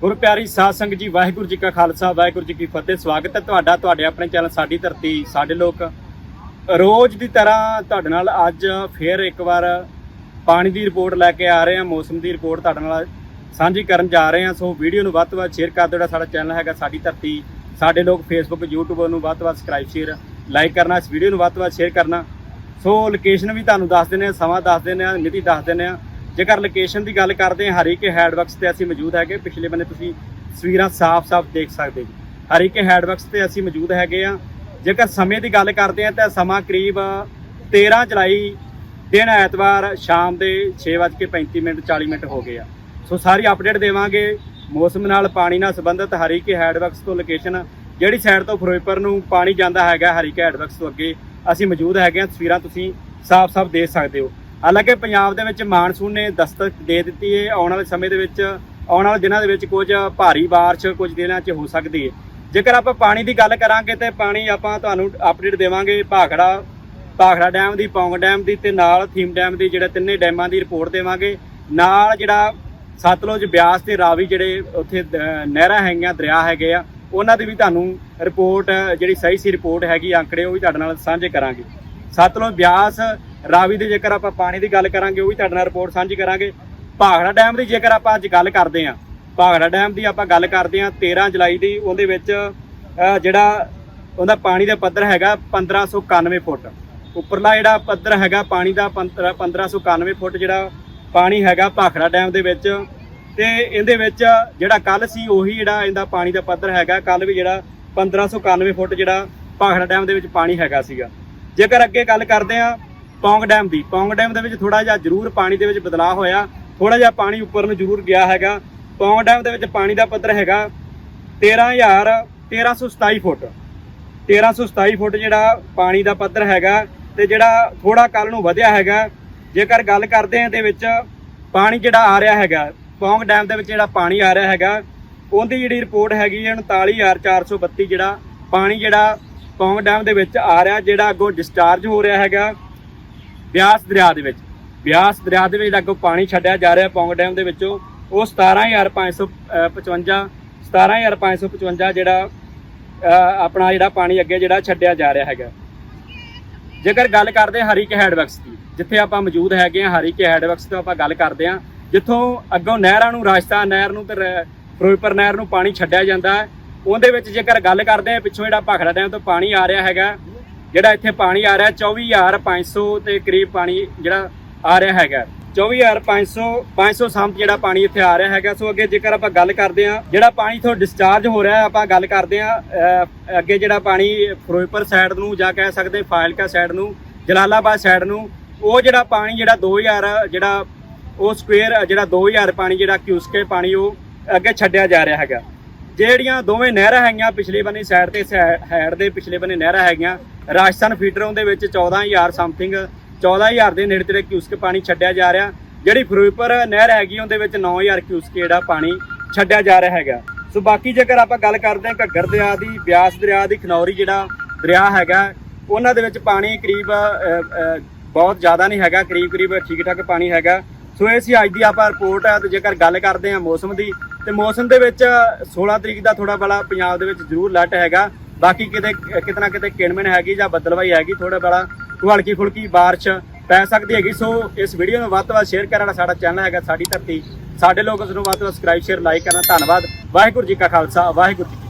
ਗੁਰ ਪਿਆਰੀ ਸਾਧ ਸੰਗਤ ਜੀ, ਵਾਹਿਗੁਰੂ ਜੀ ਕਾ ਖਾਲਸਾ, ਵਾਹਿਗੁਰੂ ਜੀ ਕੀ ਫਤਿਹ। ਸਵਾਗਤ ਹੈ ਤੁਹਾਡਾ, ਤੁਹਾਡੇ ਆਪਣੇ ਚੈਨਲ ਸਾਡੀ ਧਰਤੀ, ਸਾਡੇ ਲੋਕ। ਰੋਜ਼ ਦੀ ਤਰ੍ਹਾਂ ਤੁਹਾਡੇ ਨਾਲ ਅੱਜ ਫੇਰ ਇੱਕ ਵਾਰ ਪਾਣੀ ਦੀ ਰਿਪੋਰਟ ਲੈ ਕੇ ਆ ਰਹੇ ਹਾਂ, ਮੌਸਮ ਦੀ ਰਿਪੋਰਟ ਤੁਹਾਡੇ ਨਾਲ ਸਾਂਝੀ ਕਰਨ ਜਾ ਰਹੇ ਹਾਂ। ਸੋ ਵੀਡੀਓ ਨੂੰ ਵੱਧ ਤੋਂ ਵੱਧ ਸ਼ੇਅਰ ਕਰ ਦਿਓ, ਜਿਹੜਾ ਸਾਡਾ ਚੈਨਲ ਹੈਗਾ ਸਾਡੀ ਧਰਤੀ। ਸਾਡੇ ਲੋਕ ਫੇਸਬੁੱਕ YouTube ਨੂੰ ਵੱਧ ਤੋਂ ਵੱਧ ਸਬਸਕ੍ਰਾਈਬ ਸ਼ੇਅਰ ਲਾਈਕ ਕਰਨਾ, ਇਸ ਵੀਡੀਓ ਨੂੰ ਵੱਧ ਤੋਂ ਵੱਧ ਸ਼ੇਅਰ ਕਰਨਾ। ਸੋ ਲੋਕੇਸ਼ਨ ਵੀ ਤੁਹਾਨੂੰ ਦੱਸ ਦਿੰਦੇ ਹਾਂ, ਸਮਾਂ ਦੱਸ ਦਿੰਦੇ ਹਾਂ, ਮਿਤੀ ਦੱਸ ਦਿੰਦੇ ਹਾਂ। ਜੇਕਰ ਲੋਕੇਸ਼ਨ ਦੀ ਗੱਲ ਕਰਦੇ ਹਾਂ ਹਰੀਕੇ ਹੈਡਵਰਕਸ ਤੇ ਅਸੀਂ ਮੌਜੂਦ ਹੈਗੇ। ਪਿਛਲੇ ਬੰਨੇ ਤੁਸੀਂ ਤਸਵੀਰਾਂ ਸਾਫ਼-ਸਾਫ਼ ਦੇਖ ਸਕਦੇ ਜੀ ਹਰੀਕੇ ਹੈਡਵਰਕਸ ਤੇ ਅਸੀਂ ਮੌਜੂਦ ਹੈਗੇ ਆ ਜੇਕਰ ਸਮੇਂ ਦੀ ਗੱਲ ਕਰਦੇ ਹਾਂ, ਤਾਂ ਸਮਾਂ ਕਰੀਬ 13 ਜੁਲਾਈ ਦਿਨ ਐਤਵਾਰ ਸ਼ਾਮ ਦੇ 6:35 ਮਿੰਟ 40 ਮਿੰਟ ਹੋ ਗਏ ਆ। ਸੋ ਸਾਰੀ ਅਪਡੇਟ ਦੇਵਾਂਗੇ। ਮੌਸਮ ਨਾਲ ਪਾਣੀ ਨਾਲ ਸੰਬੰਧਿਤ ਹਰੀਕੇ ਹੈਡਵਰਕਸ ਤੋਂ ਲੋਕੇਸ਼ਨ ਜਿਹੜੀ ਸਾਈਡ ਤੋਂ ਫਿਰੋਜ਼ਪੁਰ ਨੂੰ ਪਾਣੀ ਜਾਂਦਾ ਹੈਗਾ ਹਰੀਕੇ ਹੈਡਵਰਕਸ ਤੋਂ ਅੱਗੇ ਅਸੀਂ ਮੌਜੂਦ ਹੈਗੇ ਆ ਤਸਵੀਰਾਂ ਤੁਸੀਂ ਸਾਫ਼-ਸਾਫ਼ ਦੇਖ ਸਕਦੇ ਹੋ। ਹਾਲਾਂਕਿ ਪੰਜਾਬ ਦੇ ਵਿੱਚ ਮਾਨਸੂਨ ਨੇ ਦਸਤਕ ਦੇ ਦਿੱਤੀ ਹੈ। ਆਉਣ ਵਾਲੇ ਸਮੇਂ ਦੇ ਵਿੱਚ, ਆਉਣ ਵਾਲੇ ਦਿਨਾਂ ਦੇ ਵਿੱਚ ਕੁਝ ਭਾਰੀ ਬਾਰਿਸ਼ ਕੁਝ ਦਿਨਾਂ 'ਚ ਹੋ ਸਕਦੀ ਹੈ। ਜੇਕਰ ਆਪਾਂ ਪਾਣੀ ਦੀ ਗੱਲ ਕਰਾਂਗੇ ਤੇ ਪਾਣੀ ਆਪਾਂ ਤੁਹਾਨੂੰ ਅਪਡੇਟ ਦੇਵਾਂਗੇ ਭਾਖੜਾ ਭਾਖੜਾ ਡੈਮ ਦੀ, ਪੌਂਗ ਡੈਮ ਦੀ ਤੇ ਨਾਲ ਥੀਮ ਡੈਮ ਦੀ ਜਿਹੜਾ ਤਿੰਨੇ ਡੈਮਾਂ ਦੀ ਰਿਪੋਰਟ ਦੇਵਾਂਗੇ। ਨਾਲ ਜਿਹੜਾ ਸਤਲੁਜ ਬਿਆਸ ਤੇ ਰਾਵੀ ਜਿਹੜੇ ਉੱਥੇ ਨਹਿਰਾਂ ਹੈਗੀਆਂ, ਦਰਿਆ ਹੈਗੇ ਆ, ਉਹਨਾਂ ਦੀ ਵੀ ਤੁਹਾਨੂੰ ਰਿਪੋਰਟ, ਜਿਹੜੀ ਸਹੀ ਸੀ ਰਿਪੋਰਟ ਹੈਗੀ ਅੰਕੜੇ, ਉਹ ਵੀ ਤੁਹਾਡੇ ਨਾਲ ਸਾਂਝੇ ਕਰਾਂਗੇ। ਸਤਲੁਜ ਬਿਆਸ ਰਾਵੀ ਦੀ ਜੇਕਰ ਆਪਾਂ ਪਾਣੀ ਦੀ ਗੱਲ ਕਰਾਂਗੇ, ਉਹ ਵੀ ਤੁਹਾਡੇ ਨਾਲ ਰਿਪੋਰਟ ਸਾਂਝੀ ਕਰਾਂਗੇ। ਭਾਖੜਾ ਡੈਮ ਦੀ ਜੇਕਰ ਆਪਾਂ ਅੱਜ ਗੱਲ ਕਰਦੇ ਹਾਂ, ਭਾਖੜਾ ਡੈਮ ਦੀ ਆਪਾਂ ਗੱਲ ਕਰਦੇ ਹਾਂ 13 ਜੁਲਾਈ ਦੀ, ਉਹਦੇ ਵਿੱਚ ਜਿਹੜਾ ਉਹਦਾ ਪਾਣੀ ਦਾ ਪੱਧਰ ਹੈਗਾ 1591 ਫੁੱਟ। ਉੱਪਰਲਾ ਜਿਹੜਾ ਪੱਧਰ ਹੈਗਾ ਪਾਣੀ ਦਾ 15 1591 ਫੁੱਟ ਜਿਹੜਾ ਪਾਣੀ ਹੈਗਾ ਭਾਖੜਾ ਡੈਮ ਦੇ ਵਿੱਚ। ਤੇ ਇਹਦੇ ਵਿੱਚ ਜਿਹੜਾ ਕੱਲ ਸੀ, ਉਹੀ ਜਿਹੜਾ ਇਹਦਾ ਪਾਣੀ ਦਾ ਪੱਧਰ ਹੈਗਾ ਕੱਲ ਵੀ ਜਿਹੜਾ 1591 ਫੁੱਟ ਜਿਹੜਾ ਭਾਖੜਾ ਡੈਮ ਦੇ ਵਿੱਚ ਪਾਣੀ ਹੈਗਾ ਸੀਗਾ। ਜੇਕਰ ਅੱਗੇ ਗੱਲ ਕਰਦੇ ਆ ਪੌਂਗ ਡੈਮ ਦੀ। ਪੌਂਗ ਡੈਮ ਦੇ ਵਿੱਚ ਥੋੜਾ ਜਿਹਾ ਜ਼ਰੂਰ ਪਾਣੀ ਦੇ ਵਿੱਚ ਬਦਲਾਅ ਹੋਇਆ। ਥੋੜਾ ਜਿਹਾ ਪਾਣੀ ਉੱਪਰ ਨੂੰ ਜ਼ਰੂਰ ਗਿਆ ਹੈਗਾ। ਪੌਂਗ ਡੈਮ ਦੇ ਵਿੱਚ ਪਾਣੀ ਦਾ ਪੱਧਰ ਹੈਗਾ 13000 1327 ਫੁੱਟ। 1327 ਫੁੱਟ ਜਿਹੜਾ ਪਾਣੀ ਦਾ ਪੱਧਰ ਹੈਗਾ ਤੇ ਜਿਹੜਾ ਥੋੜਾ ਕੱਲ ਨੂੰ ਵਧਿਆ ਹੈਗਾ। ਜੇਕਰ ਗੱਲ ਕਰਦੇ ਹਾਂ ਇਹਦੇ ਵਿੱਚ ਪਾਣੀ ਜਿਹੜਾ ਆ ਰਿਹਾ ਹੈਗਾ, ਪੌਂਗ ਡੈਮ ਦੇ ਵਿੱਚ ਜਿਹੜਾ ਪਾਣੀ ਆ ਰਿਹਾ ਹੈਗਾ, ਉਹਦੀ ਜਿਹੜੀ ਰਿਪੋਰਟ ਹੈਗੀ ਹੈ 39432 ਜਿਹੜਾ ਪਾਣੀ ਜਿਹੜਾ ਪੌਂਗ ਡੈਮ ਦੇ ਵਿੱਚ ਆ ਰਿਹਾ, ਜਿਹੜਾ ਅੱਗੋਂ ਡਿਸਚਾਰਜ ਹੋ ਰਿਹਾ ਹੈਗਾ। ਬਿਆਸ ਦਰਿਆ ਦੇ ਵਿੱਚ। ਬਿਆਸ ਦਰਿਆ ਦੇ ਵਿੱਚ ਜਿਹੜਾ ਅੱਗੋਂ ਪਾਣੀ ਛੱਡਿਆ ਜਾ ਰਿਹਾ ਪੌਂਗ ਡੈਮ ਦੇ ਵਿੱਚੋਂ। ਉਹ 17555 17555 ਜਿਹੜਾ ਆਪਣਾ ਜਿਹੜਾ ਪਾਣੀ ਅੱਗੇ ਜਿਹੜਾ ਛੱਡਿਆ ਜਾ ਰਿਹਾ ਹੈਗਾ। ਜੇਕਰ ਗੱਲ ਕਰਦੇ ਹਾਂ ਹਰੀਕੇ ਹੈਡਵਰਕਸ ਦੀ, ਜਿੱਥੇ ਆਪਾਂ ਮੌਜੂਦ ਹੈਗੇ ਹਾਂ ਹਰੀਕੇ ਹੈਡਵਰਕਸ ਤੋਂ ਆਪਾਂ ਗੱਲ ਕਰਦੇ ਹਾਂ, ਜਿੱਥੋਂ ਅੱਗੋਂ ਨਹਿਰਾਂ ਨੂੰ, ਰਾਜਸਥਾਨ ਨਹਿਰ ਨੂੰ ਤੇ ਰ- ਫਿਰੋਜ਼ਪੁਰ ਨਹਿਰ ਨੂੰ ਪਾਣੀ ਛੱਡਿਆ ਜਾਂਦਾ ਹੈ। ਉਹਦੇ ਵਿੱਚ ਜੇਕਰ ਗੱਲ ਕਰਦੇ ਹਾਂ, ਪਿੱਛੋਂ ਜਿਹੜਾ ਭਾਖੜਾ ਡੈਮ ਤੋਂ ਪਾਣੀ ਆ ਰਿਹਾ ਹੈਗਾ ਜਿਹੜਾ ਇੱਥੇ ਪਾਣੀ ਆ ਰਿਹਾ 24500 ਦੇ ਕਰੀਬ ਪਾਣੀ ਜਿਹੜਾ ਆ ਰਿਹਾ ਹੈਗਾ। 24500 500 ਸੰਤ ਜਿਹੜਾ ਪਾਣੀ ਇੱਥੇ ਆ ਰਿਹਾ ਹੈਗਾ। ਸੋ ਅੱਗੇ ਜੇਕਰ ਆਪਾਂ ਗੱਲ ਕਰਦੇ ਹਾਂ, ਜਿਹੜਾ ਪਾਣੀ ਤੋਂ ਡਿਸਚਾਰਜ ਹੋ ਰਿਹਾ, ਆਪਾਂ ਗੱਲ ਕਰਦੇ ਹਾਂ ਅੱਗੇ ਜਿਹੜਾ ਪਾਣੀ ਫਿਰੋਜ਼ਪੁਰ ਸਾਈਡ ਨੂੰ ਜਾਂ ਕਹਿ ਸਕਦੇ ਫਾਇਲਕਾ ਸਾਈਡ ਨੂੰ, ਜਲਾਲਾਬਾਦ ਸਾਈਡ ਨੂੰ, ਉਹ ਜਿਹੜਾ ਪਾਣੀ ਜਿਹੜਾ 2000 ਜਿਹੜਾ ਉਹ ਸਕੁਅਰ ਜਿਹੜਾ 2000 ਪਾਣੀ, ਜਿਹੜਾ ਕਿਊਸਕੇ ਪਾਣੀ ਉਹ ਅੱਗੇ ਛੱਡਿਆ ਜਾ ਰਿਹਾ ਹੈਗਾ। ਜਿਹੜੀਆਂ ਦੋਵੇਂ ਨਹਿਰਾਂ ਹੈਗੀਆਂ ਪਿਛਲੇ ਬੰਨੇ ਸਾਈਡ ਤੇ ਹੈਡ ਦੇ ਪਿਛਲੇ ਬੰਨੇ ਨਹਿਰਾਂ ਹੈਗੀਆਂ, ਰਾਜਸਥਾਨ ਫੀਡਰ ਉਹਦੇ ਵਿੱਚ 14000 ਸਮਥਿੰਗ 14000 ਦੇ ਨੇੜੇ ਤੇੜੇ ਕਿਊਸਕ ਪਾਣੀ ਛੱਡਿਆ ਜਾ ਰਿਹਾ। ਜਿਹੜੀ ਫਿਰੋਜ਼ਪੁਰ ਨਹਿਰ ਹੈਗੀ, ਉਹਦੇ ਵਿੱਚ 9000 ਕਿਊਸਕ ਜਿਹੜਾ ਪਾਣੀ ਛੱਡਿਆ ਜਾ ਰਿਹਾ ਹੈਗਾ। ਸੋ ਬਾਕੀ ਜੇਕਰ ਆਪਾਂ ਗੱਲ ਕਰਦੇ ਹਾਂ ਘੱਗਰ ਦਰਿਆ ਦੀ, ਬਿਆਸ ਦਰਿਆ ਦੀ, ਖਨੌਰੀ ਜਿਹੜਾ ਦਰਿਆ ਹੈਗਾ, ਉਹਨਾਂ ਦੇ ਵਿੱਚ ਪਾਣੀ ਕਰੀਬ ਬਹੁਤ ਜ਼ਿਆਦਾ ਨਹੀਂ ਹੈਗਾ। ਕਰੀਬ ਕਰੀਬ ਠੀਕ ਠਾਕ ਪਾਣੀ ਹੈਗਾ। ਸੋ ਇਹ ਸੀ ਅੱਜ ਦੀ ਆਪਾਂ ਰਿਪੋਰਟ ਹੈ ਤੇ ਜੇਕਰ ਗੱਲ ਕਰਦੇ ਹਾਂ ਮੌਸਮ ਦੀ, ਤੇ ਮੌਸਮ ਦੇ ਵਿੱਚ 16 ਤਰੀਕ ਦਾ ਥੋੜਾ ਬੜਾ ਪੰਜਾਬ ਦੇ ਵਿੱਚ ਜ਼ਰੂਰ ਲੱਟ ਹੈਗਾ। ਬਾਕੀ ਕਿਤੇ ਕਿਤਨਾ ਕਿਤੇ ਕਿਣਮਣ ਹੈਗੀ ਜਾਂ ਬੱਦਲਵਾਈ ਹੈਗੀ ਥੋੜਾ ਬੜਾ ਹਲਕੀ ਫੁਲਕੀ ਬਾਰਿਸ਼ ਪੈ ਸਕਦੀ ਹੈਗੀ। ਸੋ ਇਸ ਵੀਡੀਓ ਨੂੰ ਵੱਧ ਤੋਂ ਵੱਧ ਸ਼ੇਅਰ ਕਰਨਾ ਸਾਡਾ ਚੈਨਲ ਹੈਗਾ ਸਾਡੀ ਧਰਤੀ। ਸਾਡੇ ਲੋਕ ਉਸ ਨੂੰ ਵੱਧ ਤੋਂ ਵੱਧ ਸਬਸਕ੍ਰਾਈਬ ਸ਼ੇਅਰ ਲਾਈਕ ਕਰਨਾ। ਧੰਨਵਾਦ। ਵਾਹਿਗੁਰੂ ਜੀ ਕਾ ਖਾਲਸਾ, ਵਾਹਿਗੁਰੂ ਜੀ